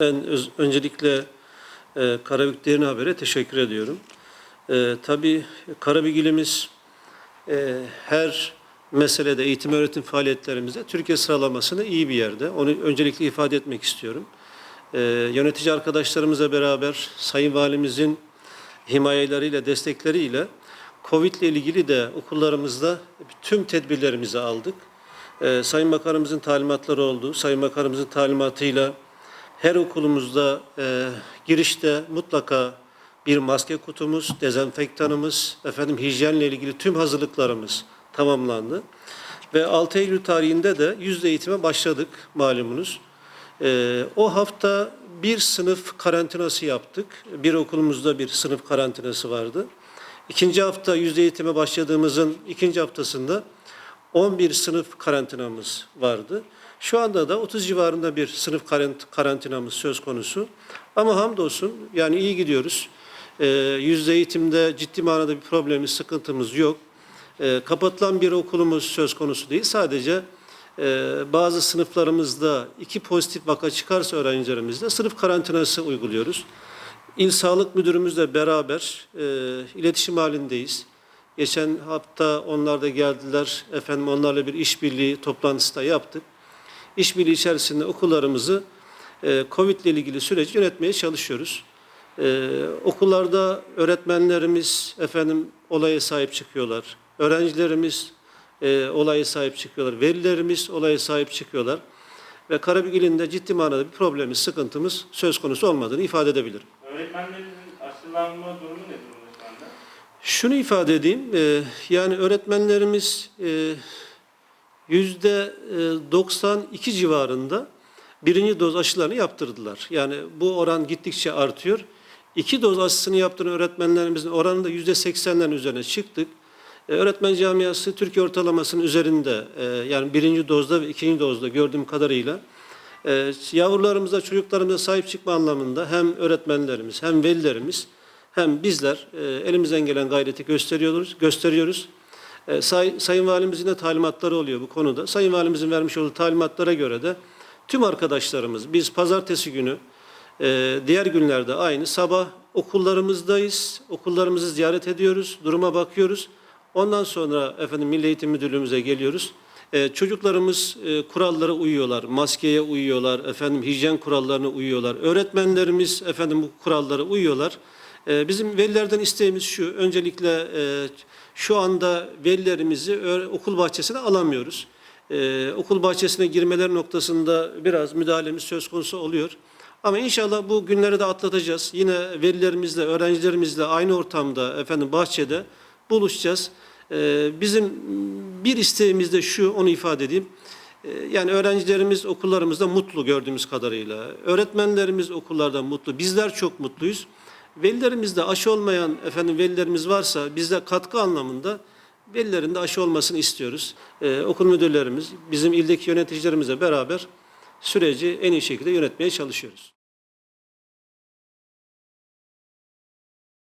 Ben öz- öncelikle e, Karabük Derin Haber'e teşekkür ediyorum. E, tabii Karabük ilimiz e, her meselede eğitim öğretim faaliyetlerimizde Türkiye sıralamasında iyi bir yerde. Onu öncelikle ifade etmek istiyorum. E, yönetici arkadaşlarımızla beraber Sayın Valimizin himayeleriyle, destekleriyle Covid ile ilgili de okullarımızda tüm tedbirlerimizi aldık. E, Sayın Bakanımızın talimatları oldu. Sayın Bakanımızın talimatıyla her okulumuzda e, girişte mutlaka bir maske kutumuz, dezenfektanımız, efendim hijyenle ilgili tüm hazırlıklarımız tamamlandı. Ve 6 Eylül tarihinde de yüzde eğitime başladık malumunuz. E, o hafta bir sınıf karantinası yaptık. Bir okulumuzda bir sınıf karantinası vardı. İkinci hafta yüzde eğitime başladığımızın ikinci haftasında 11 sınıf karantinamız vardı. Şu anda da 30 civarında bir sınıf karant- karantinamız söz konusu. Ama hamdolsun yani iyi gidiyoruz. Ee, yüzde eğitimde ciddi manada bir problemimiz, sıkıntımız yok. Ee, kapatılan bir okulumuz söz konusu değil. Sadece e, bazı sınıflarımızda iki pozitif vaka çıkarsa öğrencilerimizde sınıf karantinası uyguluyoruz. İl Sağlık Müdürümüzle beraber e, iletişim halindeyiz. Geçen hafta onlar da geldiler. Efendim onlarla bir işbirliği toplantısı da yaptık. İşbirliği içerisinde okullarımızı e, Covid ile ilgili süreci yönetmeye çalışıyoruz. E, okullarda öğretmenlerimiz efendim olaya sahip çıkıyorlar. Öğrencilerimiz e, olaya sahip çıkıyorlar. Velilerimiz olaya sahip çıkıyorlar. Ve Karabük ilinde ciddi manada bir problemimiz, sıkıntımız söz konusu olmadığını ifade edebilirim. Öğretmenlerimizin aşılanma durumu ne durumda şu anda? Şunu ifade edeyim, e, yani öğretmenlerimiz e, e, 92 civarında birinci doz aşılarını yaptırdılar. Yani bu oran gittikçe artıyor. İki doz aşısını yaptıran öğretmenlerimizin oranı da yüzde 80'lerin üzerine çıktık. E, Öğretmen camiası Türkiye ortalamasının üzerinde e, yani birinci dozda ve ikinci dozda gördüğüm kadarıyla e, yavrularımıza, çocuklarımıza sahip çıkma anlamında hem öğretmenlerimiz hem velilerimiz hem bizler e, elimizden gelen gayreti gösteriyoruz. gösteriyoruz. E, say, Sayın Valimizin de talimatları oluyor bu konuda. Sayın Valimizin vermiş olduğu talimatlara göre de tüm arkadaşlarımız biz pazartesi günü e, diğer günlerde aynı sabah okullarımızdayız. Okullarımızı ziyaret ediyoruz, duruma bakıyoruz. Ondan sonra efendim Milli Eğitim Müdürlüğümüze geliyoruz. Ee, çocuklarımız e, kurallara uyuyorlar, maskeye uyuyorlar, efendim hijyen kurallarına uyuyorlar. Öğretmenlerimiz efendim bu kurallara uyuyorlar. Ee, bizim velilerden isteğimiz şu, öncelikle e, şu anda velilerimizi okul bahçesine alamıyoruz. Ee, okul bahçesine girmeler noktasında biraz müdahalemiz söz konusu oluyor. Ama inşallah bu günleri de atlatacağız. Yine velilerimizle, öğrencilerimizle aynı ortamda, efendim bahçede buluşacağız. Ee, bizim bir isteğimiz de şu, onu ifade edeyim. Yani öğrencilerimiz okullarımızda mutlu gördüğümüz kadarıyla. Öğretmenlerimiz okullarda mutlu. Bizler çok mutluyuz. Velilerimizde aşı olmayan efendim velilerimiz varsa bizde katkı anlamında velilerin de aşı olmasını istiyoruz. Ee, okul müdürlerimiz, bizim ildeki yöneticilerimizle beraber süreci en iyi şekilde yönetmeye çalışıyoruz.